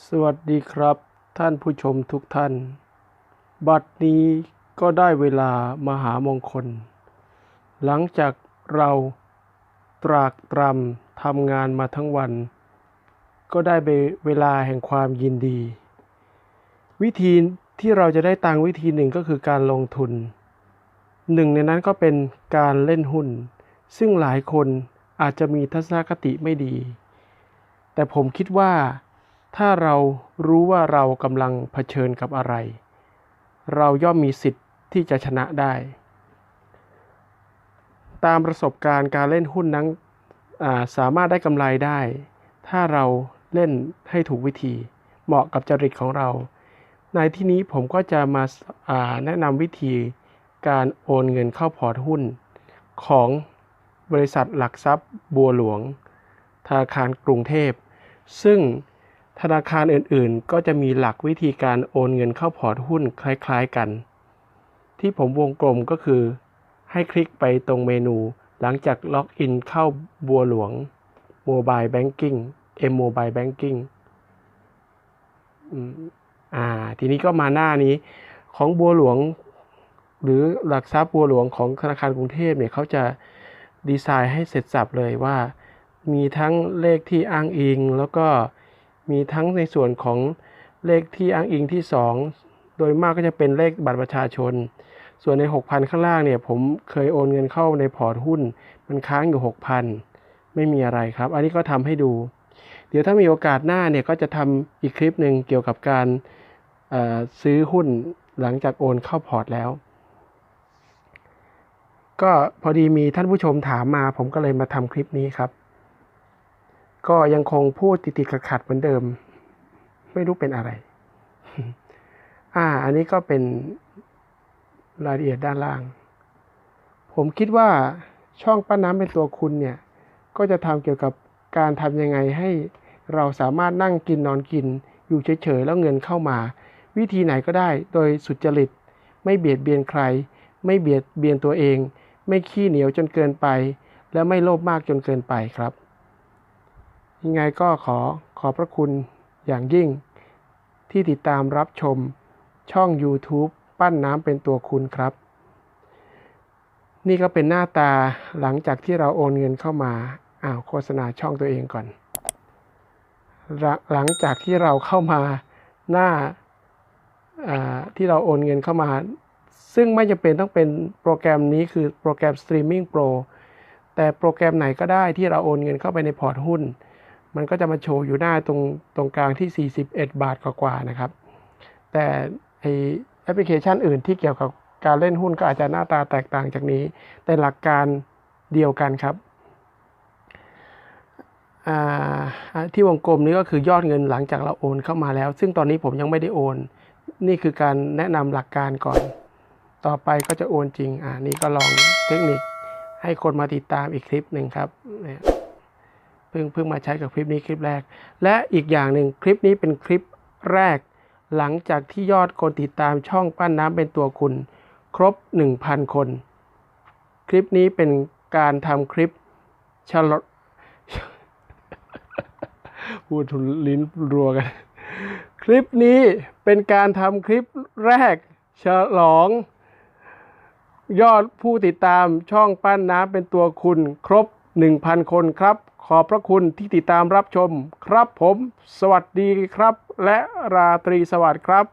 สวัสดีครับ ท่านผู้ชมทุกท่าน บัดนี้ก็ได้เวลามหามงคล หลังจากเราตรากตรำทำงานมาทั้งวัน ก็ได้เวลาแห่งความยินดี วิธีที่เราจะได้ตังวิธีหนึ่งก็คือการลงทุน หนึ่งในนั้นก็เป็นการเล่นหุ้น ซึ่งหลายคนอาจจะมีทัศนคติไม่ดี แต่ผมคิดว่า ถ้าเรารู้ว่าเรากำลังเผชิญกับอะไร เราย่อมมีสิทธิ์ที่จะชนะได้ ตามประสบการณ์การเล่นหุ้นนั้นาสามารถได้กำไรได้ ถ้าเราเล่นให้ถูกวิธี เหมาะกับจริตของเรา ในที่นี้ผมก็จะมาาแนะนำวิธีการโอนเงินเข้าพอร์ตหุ้น ของบริษัทหลักทรัพย์บัวหลวงธนาคารกรุงเทพ ซึ่ง ธนาคารอื่นๆ ก็จะมีหลักวิธีการโอนเงินเข้าพอร์ตหุ้นคล้ายๆกัน ที่ผมวงกลมก็คือ ให้คลิกไปตรงเมนูหลังจากล็อกอินเข้าบัวหลวง Mobile Banking M Mobile Banking อ่า ทีนี้ก็มาหน้านี้ของบัวหลวง หรือหลักทรัพย์บัวหลวงของธนาคารกรุงเทพเนี่ยเขาจะดีไซน์ให้เสร็จสับเลยว่า มีทั้งเลขที่อ้างอิงแล้วก็ มีทั้งในส่วนของเลขที่อ้างอิงที่ 2 โดยมากก็จะเป็นเลขบัตรประชาชน ส่วนใน 6,000 ข้างล่างเนี่ย ผมเคยโอนเงินเข้าในพอร์ตหุ้น มันค้างอยู่ 6,000 ไม่มีอะไรครับ อันนี้ก็ทำให้ดู เดี๋ยวถ้ามีโอกาสหน้าเนี่ยก็จะทำอีกคลิปหนึ่งเกี่ยวกับการซื้อหุ้นหลังจากโอนเข้าพอร์ตแล้ว ก็พอดีมีท่านผู้ชมถามมา ผมก็เลยมาทำคลิปนี้ครับ ก็ยังคงพูดติดๆขัดๆเหมือนเดิม ไม่รู้เป็นอะไร อ่า อันนี้ก็เป็นรายละเอียดด้านล่าง ผมคิดว่าช่องป้าน้ำเป็นตัวคุณเนี่ย ก็จะทำเกี่ยวกับการทำยังไงให้เราสามารถนั่งกินนอนกิน อยู่เฉยๆแล้วเงินเข้ามา วิธีไหนก็ได้ โดยสุจริต ไม่เบียดเบียนใคร ไม่เบียดเบียนตัวเอง ไม่ขี้เหนียวจนเกินไป และไม่โลภมากจนเกินไปครับ ยังไงก็ขอขอบพระคุณอย่างยิ่ง ที่ติดตามรับชมช่อง YouTube ปั้นน้ำเป็นตัวคุณครับ นี่ก็เป็นหน้าตาหลังจากที่เราโอนเงินเข้ามาอ้าวโฆษณาช่องตัวเองก่อน หลังจากที่เราเข้ามาหน้าอ่าที่เราโอนเงินเข้ามา ซึ่งไม่จำเป็นต้องเป็นโปรแกรมนี้คือโปรแกรม Streaming Pro แต่โปรแกรมไหนก็ได้ที่เราโอนเงินเข้าไปในพอร์ตหุ้น มันก็จะมาโชว์อยู่หน้าตรงตรงกลางที่ 41 บาทกว่าๆนะครับ แต่ไอแอปพลิเคชันอื่นที่เกี่ยวกับการเล่นหุ้นก็อาจจะหน้าตาแตกต่างจากนี้ แต่หลักการเดียวกันครับ ที่วงกลมนี้ก็คือยอดเงินหลังจากเราโอนเข้ามาแล้ว ซึ่งตอนนี้ผมยังไม่ได้โอน นี่คือการแนะนำหลักการก่อน ต่อไปก็จะโอนจริง อ่านี่ก็ลองเทคนิคให้คนมาติดตามอีกคลิปหนึ่งครับ เพิ่งเพิ่งมาใช้กับคลิปนี้คลิปแรก และอีกอย่างหนึ่งคลิปนี้เป็นคลิปแรก หลังจากที่ยอดคนติดตามช่องปั้นน้ำเป็นตัวคุณ ครบ 1,000 คน คลิปนี้เป็นการทำคลิปฉลองพูดทุนลิ้นรัวกัน คลิปนี้เป็นการทำคลิปแรก ฉลอง ยอดผู้ติดตามช่องปั้นน้ำเป็นตัวคุณ ครบ 1,000 คนครับ ขอบพระคุณที่ติดตามรับชมครับผม สวัสดีครับ และราตรีสวัสดิ์ครับ